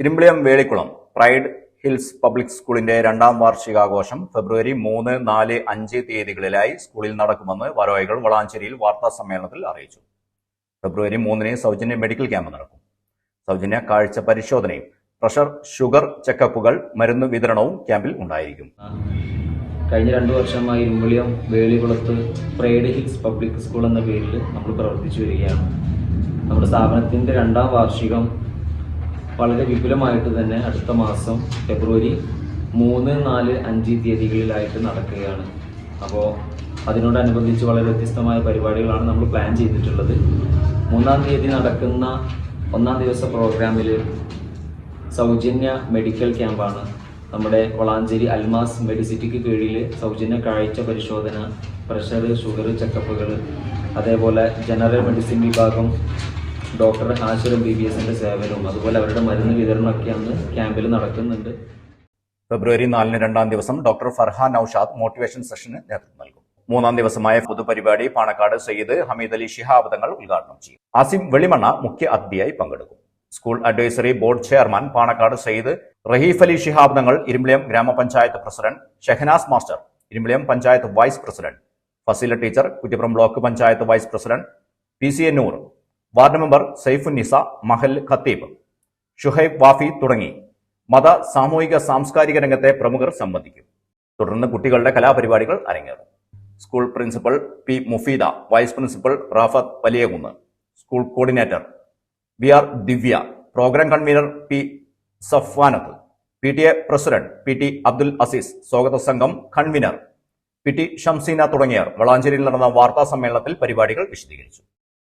Irumbiliyam Velikkulam pride hills public സ്കൂളിന്റെ രണ്ടാം വാർഷികാഘോഷം ഫെബ്രുവരി മൂന്ന് നാല് അഞ്ച് തീയതികളിലായി സ്കൂളിൽ നടക്കുമെന്ന് വരോയകൾ വളാഞ്ചേരിയിൽ വാർത്താ സമ്മേളനത്തിൽ അറിയിച്ചു. ഫെബ്രുവരി മൂന്നിന് സൗജന്യ മെഡിക്കൽ ക്യാമ്പ് നടക്കും. സൗജന്യ കാഴ്ച പരിശോധനയും പ്രഷർ ഷുഗർ ചെക്കപ്പുകൾ മരുന്ന് വിതരണവും ക്യാമ്പിൽ ഉണ്ടായിരിക്കും. കഴിഞ്ഞ രണ്ടു വർഷമായി ഇരുമ്പുളിയം വേളികുളത്ത് പ്രൈഡ് ഹിൽസ് പബ്ലിക് സ്കൂൾ എന്ന പേരിൽ നമ്മൾ പ്രവർത്തിച്ചു വരികയാണ്. നമ്മുടെ സ്ഥാപനത്തിന്റെ രണ്ടാം വാർഷികം വളരെ വിപുലമായിട്ട് തന്നെ അടുത്ത മാസം ഫെബ്രുവരി മൂന്ന് നാല് അഞ്ച് തീയതികളിലായിട്ട് നടക്കുകയാണ്. അപ്പോൾ അതിനോടനുബന്ധിച്ച് വളരെ വ്യത്യസ്തമായ പരിപാടികളാണ് നമ്മൾ പ്ലാൻ ചെയ്തിട്ടുള്ളത്. മൂന്നാം തീയതി നടക്കുന്ന ഒന്നാം ദിവസ പ്രോഗ്രാമിൽ സൗജന്യ മെഡിക്കൽ ക്യാമ്പാണ്. നമ്മുടെ വളാഞ്ചേരി അൽമാസ് മെഡിസിറ്റിക്ക് കീഴിൽ സൗജന്യ കാഴ്ച പരിശോധന പ്രഷർ ഷുഗർ ചെക്കപ്പുകൾ അതേപോലെ ജനറൽ മെഡിസിൻ വിഭാഗം ഡോക്ടർ ഹാഷിറും ബി ബി എസിന്റെ സേവനവും അതുപോലെ അവരുടെ മരുന്ന് വിതരണമൊക്കെ അന്ന് ക്യാമ്പിൽ നടക്കുന്നുണ്ട്. ഫെബ്രുവരി നാലിന് രണ്ടാം ദിവസം ഡോക്ടർ ഫർഹാൻ നൌഷാദ് മോട്ടിവേഷൻ സെഷന് നേതൃത്വം നൽകും. മൂന്നാം ദിവസമായ പൊതുപരിപാടി പാണക്കാട് സയ്യിദ് ഹമീദ് അലി ശിഹാബ് തങ്ങൾ ഉദ്ഘാടനം ചെയ്യും. ആസിം വെളിമണ്ണ മുഖ്യ അതിഥിയായി പങ്കെടുക്കും. School advisory board chairman Panakkad Sayyid Raheef Ali Shihab Thangal Irumbiliyam ഗ്രാമപഞ്ചായത്ത് president Shehnas master Irumbiliyam panchayat vice president Faseela teacher Kuttippuram block panchayat vice president P C A Noor ward member Saifunnisa Mahal ഖത്തീബ് ഷുഹൈബ് വാഫി തുടങ്ങി മത സാമൂഹിക സാംസ്കാരിക രംഗത്തെ പ്രമുഖർ സംബന്ധിക്കും. തുടർന്ന് കുട്ടികളുടെ കലാപരിപാടികൾ അരങ്ങേറും. School principal P Mufeeda vice principal Rafath Valiyakunnu school coordinator V R Divya program convener P Safwanath P T A president P T Abdul Azeez സ്വാഗത സംഘം കൺവീനർ പി ടി ഷംസീന തുടങ്ങിയവർ വളാഞ്ചേരിയിൽ നടന്ന വാർത്താ സമ്മേളനത്തിൽ പരിപാടികൾ വിശദീകരിച്ചു.